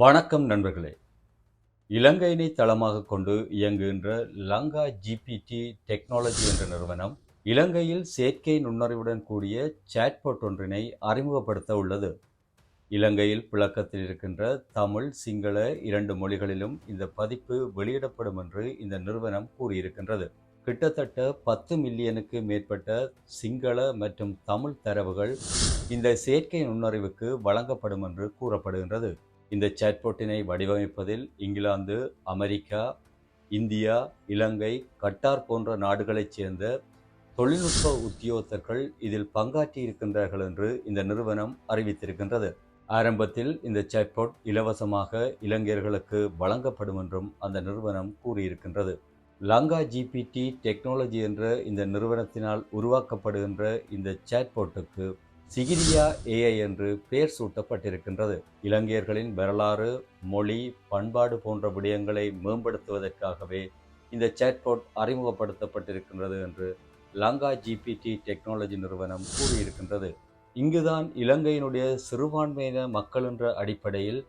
வணக்கம் நண்பர்களே. இலங்கையினை தளமாக கொண்டு இயங்குகின்ற லங்கா ஜிபிடி டெக்னாலஜி என்ற நிறுவனம் இலங்கையில் செயற்கை நுண்ணறிவுடன் கூடிய சாட்போட் ஒன்றினை அறிமுகப்படுத்த உள்ளது. இலங்கையில் புழக்கத்தில் இருக்கின்ற தமிழ் சிங்கள இரண்டு மொழிகளிலும் இந்த பதிப்பு வெளியிடப்படும் என்று இந்த நிறுவனம் கூறியிருக்கின்றது. கிட்டத்தட்ட பத்து மில்லியனுக்கு மேற்பட்ட சிங்கள மற்றும் தமிழ் தரவுகள் இந்த செயற்கை நுண்ணறிவுக்கு வழங்கப்படும் என்று கூறப்படுகின்றது. இந்த சேட்போட்டினை வடிவமைப்பதில் England America India Ilangai Qatar போன்ற நாடுகளைச் சேர்ந்த தொழில்நுட்ப உத்தியோகத்தர்கள் இதில் பங்காற்றி இருக்கின்றார்கள் என்று இந்த நிறுவனம் அறிவித்திருக்கின்றது. ஆரம்பத்தில் இந்த சேட்போட் இலவசமாக இளைஞர்களுக்கு வழங்கப்படும் என்றும் அந்த நிறுவனம் கூறியிருக்கின்றது. லங்கா ஜிபிடி டெக்னாலஜி என்ற இந்த நிறுவனத்தினால் உருவாக்கப்படுகின்ற இந்த சேட்போட்டுக்கு சிகிரியா ஏஐ என்று பெயர் சூட்டப்பட்டிருக்கின்றது. இலங்கையர்களின் வரலாறு மொழி பண்பாடு போன்ற விடயங்களை மேம்படுத்துவதற்காகவே இந்த சேட்போர்ட் அறிமுகப்படுத்தப்பட்டிருக்கின்றது என்று லங்கா ஜிபிடி டெக்னாலஜி நிறுவனம் கூறியிருக்கின்றது. இங்குதான் இலங்கையினுடைய சிறுபான்மையின மக்கள் என்ற அடிப்படையில்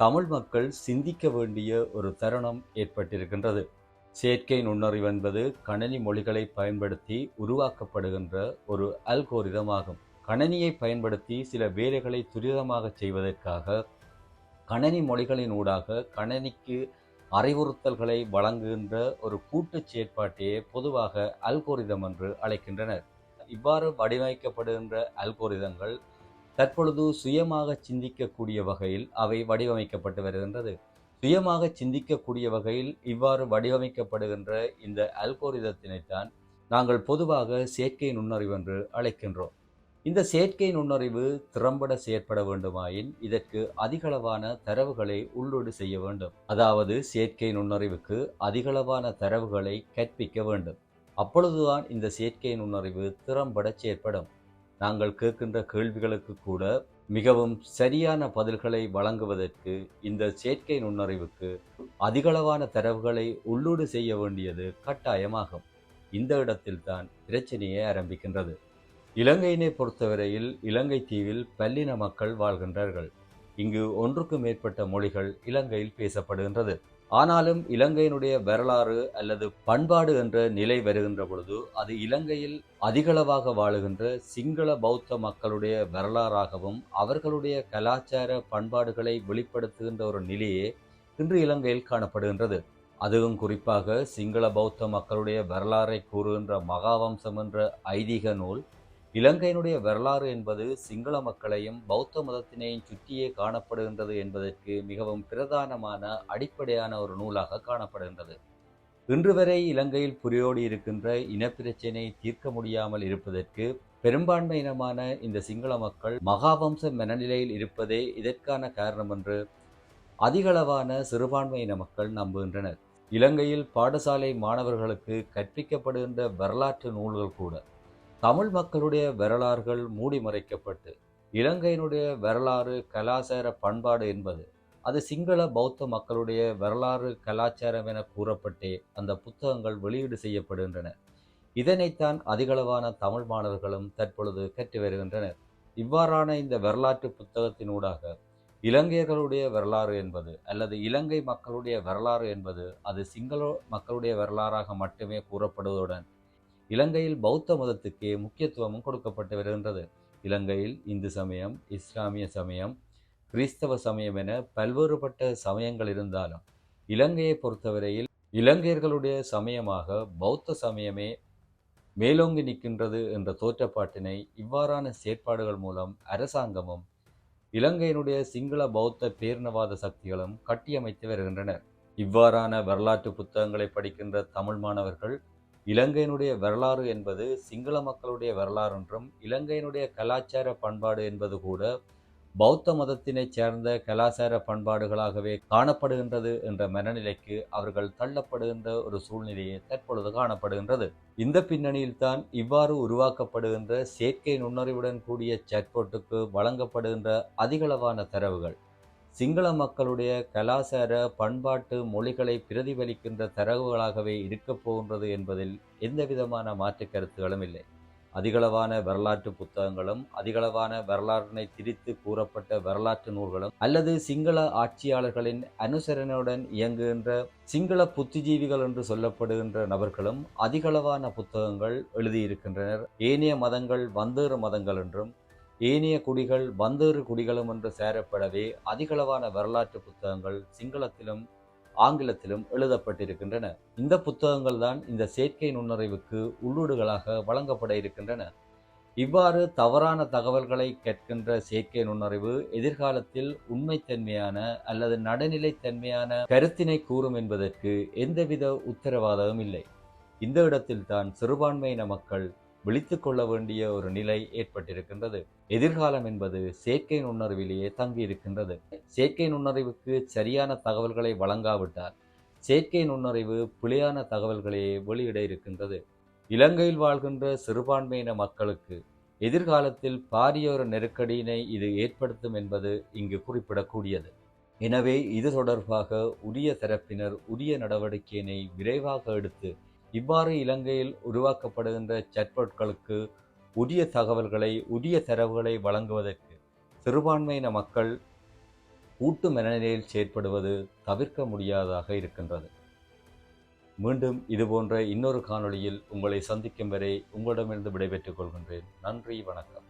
தமிழ் மக்கள் சிந்திக்க வேண்டிய ஒரு தருணம் ஏற்பட்டிருக்கின்றது. செயற்கை நுண்ணறிவு என்பது கணினி மொழிகளை பயன்படுத்தி உருவாக்கப்படுகின்ற ஒரு அல்கோரிதம் ஆகும். கணனியை பயன்படுத்தி சில வேலைகளை துரிதமாக செய்வதற்காக கணனி மொழிகளின் ஊடாக கணனிக்கு அறிவுறுத்தல்களை வழங்குகின்ற ஒரு கூட்டு செயற்பாட்டையே பொதுவாக அல்கோரிதம் என்று அழைக்கின்றனர். இவ்வாறு வடிவமைக்கப்படுகின்ற அல்கோரிதங்கள் தற்பொழுது சுயமாக சிந்திக்கக்கூடிய வகையில் அவை வடிவமைக்கப்பட்டு வருகின்றது. சுயமாக சிந்திக்கக்கூடிய வகையில் இவ்வாறு வடிவமைக்கப்படுகின்ற இந்த அல்கோரிதத்தினைத்தான் நாங்கள் பொதுவாக செயற்கை நுண்ணறிவு என்று அழைக்கின்றோம். இந்த செயற்கை நுண்ணறிவு திறம்பட செயற்பட வேண்டுமாயின் இதற்கு அதிகளவான தரவுகளை உள்ளோடு செய்ய வேண்டும். அதாவது செயற்கை நுண்ணறிவுக்கு அதிகளவான தரவுகளை கற்பிக்க வேண்டும். அப்பொழுதுதான் இந்த செயற்கை நுண்ணறிவு திறம்பட செயற்படும். நாங்கள் கேட்கின்ற கேள்விகளுக்கு கூட மிகவும் சரியான பதில்களை வழங்குவதற்கு இந்த செயற்கை நுண்ணறிவுக்கு அதிகளவான தரவுகளை உள்ளூடு செய்ய வேண்டியது கட்டாயமாகும். இந்த இடத்தில்தான் பிரச்சனையே ஆரம்பிக்கின்றது. இலங்கையினை பொறுத்தவரையில் இலங்கை தீவில் பல்லின மக்கள் வாழ்கின்றார்கள். இங்கு ஒன்றுக்கு மேற்பட்ட மொழிகள் இலங்கையில் பேசப்படுகின்றது. ஆனாலும் இலங்கையினுடைய வரலாறு அல்லது பண்பாடு என்ற நிலை வருகின்ற பொழுது அது இலங்கையில் அதிகளவாக வாழுகின்ற சிங்கள பௌத்த மக்களுடைய வரலாறாகவும் அவர்களுடைய கலாச்சார பண்பாடுகளை வெளிப்படுத்துகின்ற ஒரு நிலையே இன்று இலங்கையில் காணப்படுகின்றது. அதுவும் குறிப்பாக சிங்கள பௌத்த மக்களுடைய வரலாறை கூறுகின்ற மகாவம்சம் என்ற ஐதீக நூல் இலங்கையினுடைய வரலாறு என்பது சிங்கள மக்களையும் பௌத்த மதத்தினையும் சுற்றியே காணப்படுகின்றது என்பதற்கு மிகவும் பிரதானமான அடிப்படையான ஒரு நூலாக காணப்படுகின்றது. இன்று வரை இலங்கையில் புரியோடி இருக்கின்ற இனப்பிரச்சினை தீர்க்க முடியாமல் இருப்பதற்கு பெரும்பான்மை இனமான இந்த சிங்கள மக்கள் மகாவம்ச மனநிலையில் இருப்பதே இதற்கான காரணம் என்று அதிகளவான சிறுபான்மை இன மக்கள் நம்புகின்றனர். இலங்கையில் பாடசாலை மாணவர்களுக்கு கற்பிக்கப்படுகின்ற வரலாற்று நூல்கள் கூட தமிழ் மக்களுடைய வரலாறுகள் மூடி மறைக்கப்பட்டு இலங்கையினுடைய வரலாறு கலாச்சார பண்பாடு என்பது அது சிங்கள பௌத்த மக்களுடைய வரலாறு கலாச்சாரம் என கூறப்பட்டே அந்த புத்தகங்கள் வெளியீடு செய்யப்படுகின்றன. இதனைத்தான் அதிகளவான தமிழ் மாணவர்களும் தற்பொழுது கற்று வருகின்றனர். இவ்வாறான இந்த வரலாற்று புத்தகத்தினூடாக இலங்கையர்களுடைய வரலாறு என்பது அல்லது இலங்கை மக்களுடைய வரலாறு என்பது அது சிங்கள மக்களுடைய வரலாறாக மட்டுமே கூறப்படுவதுடன் இலங்கையில் பௌத்த மதத்துக்கே முக்கியத்துவமும் கொடுக்கப்பட்டு வருகின்றது. இலங்கையில் இந்து சமயம் இஸ்லாமிய சமயம் கிறிஸ்தவ சமயம் என பல்வேறுபட்ட சமயங்கள் இருந்தாலும் இலங்கையை பொறுத்தவரையில் இலங்கையர்களுடைய சமயமாக பௌத்த சமயமே மேலோங்கி நிற்கின்றது என்ற தோற்றப்பாட்டினை இவ்வாறான செயற்பாடுகள் மூலம் அரசாங்கமும் இலங்கையினுடைய சிங்கள பௌத்த பேரினவாத சக்திகளும் கட்டியமைத்து வருகின்றனர். இவ்வாறான வரலாற்று புத்தகங்களை படிக்கின்ற தமிழ் மாணவர்கள் இலங்கையினுடைய வரலாறு என்பது சிங்கள மக்களுடைய வரலாறு என்றும் இலங்கையினுடைய கலாச்சார பண்பாடு என்பது கூட பௌத்த மதத்தினைச் சேர்ந்த கலாச்சார பண்பாடுகளாகவே காணப்படுகின்றது என்ற மனநிலைக்கு அவர்கள் தள்ளப்படுகின்ற ஒரு சூழ்நிலையே தற்பொழுது காணப்படுகின்றது. இந்த பின்னணியில்தான் இவ்வாறு உருவாக்கப்படுகின்ற செயற்கை நுண்ணறிவுடன் கூடிய சட்போட்டுக்கு வழங்கப்படுகின்ற அதிகளவான தரவுகள். சிங்கள மக்களுடைய கலாச்சார பண்பாட்டு மொழிகளை பிரதிபலிக்கின்ற தரவுகளாகவே இருக்கப் போகின்றது என்பதில் எந்த விதமான மாற்று கருத்துகளும் இல்லை. அதிகளவான வரலாற்று புத்தகங்களும் அதிகளவான வரலாற்றினை திரித்து கூறப்பட்ட வரலாற்று நூல்களும் அல்லது சிங்கள ஆட்சியாளர்களின் அனுசரணையுடன் இயங்குகின்ற சிங்கள புத்திஜீவிகள் என்று சொல்லப்படுகின்ற நபர்களும் அதிகளவான புத்தகங்கள் எழுதியிருக்கின்றனர். ஏனைய மதங்கள் வந்தேறு மதங்கள் என்றும் ஏனைய குடிகள் வந்தேறு குடிகளும் என்று சேரப்படவே அதிகளவான வரலாற்று புத்தகங்கள் சிங்களத்திலும் ஆங்கிலத்திலும் எழுதப்பட்டிருக்கின்றன. இந்த புத்தகங்கள் தான் இந்த செயற்கை நுண்ணறிவுக்கு உள்ளீடுகளாக வழங்கப்பட இருக்கின்றன. இவ்வாறு தவறான தகவல்களை கேட்கின்ற செயற்கை நுண்ணறிவு எதிர்காலத்தில் உண்மைத்தன்மையான அல்லது நடுநிலைத்தன்மையான கருத்தினை கூறும் என்பதற்கு எந்தவித உத்தரவாதமும் இல்லை. இந்த இடத்தில்தான் சிறுபான்மையின மக்கள் விழித்து கொள்ள வேண்டிய ஒரு நிலை ஏற்பட்டிருக்கின்றது. எதிர்காலம் என்பது செயற்கை நுண்ணறிவிலேயே தங்கியிருக்கின்றது. செயற்கை நுண்ணறிவுக்கு சரியான தகவல்களை வழங்காவிட்டால் செயற்கை நுண்ணறிவு பிழையான தகவல்களையே வெளியிட இருக்கின்றது. இலங்கையில் வாழ்கின்ற சிறுபான்மையின மக்களுக்கு எதிர்காலத்தில் பாரிய ஒரு நெருக்கடியினை இது ஏற்படுத்தும் என்பது இங்கு குறிப்பிடக்கூடியது. எனவே இது தொடர்பாக உரிய தரப்பினர் உரிய நடவடிக்கையினை விரைவாக எடுத்து இவ்வாறு இலங்கையில் உருவாக்கப்படுகின்ற சட்பொட்களுக்கு உரிய தகவல்களை உரிய தரவுகளை வழங்குவதற்கு சிறுபான்மையின மக்கள் கூட்டு மனநிலையில் செயற்படுவது தவிர்க்க முடியாததாக இருக்கின்றது. மீண்டும் இதுபோன்ற இன்னொரு காணொளியில் உங்களை சந்திக்கும் வரை உங்களிடமிருந்து விடைபெற்றுக் கொள்கின்றேன். நன்றி வணக்கம்.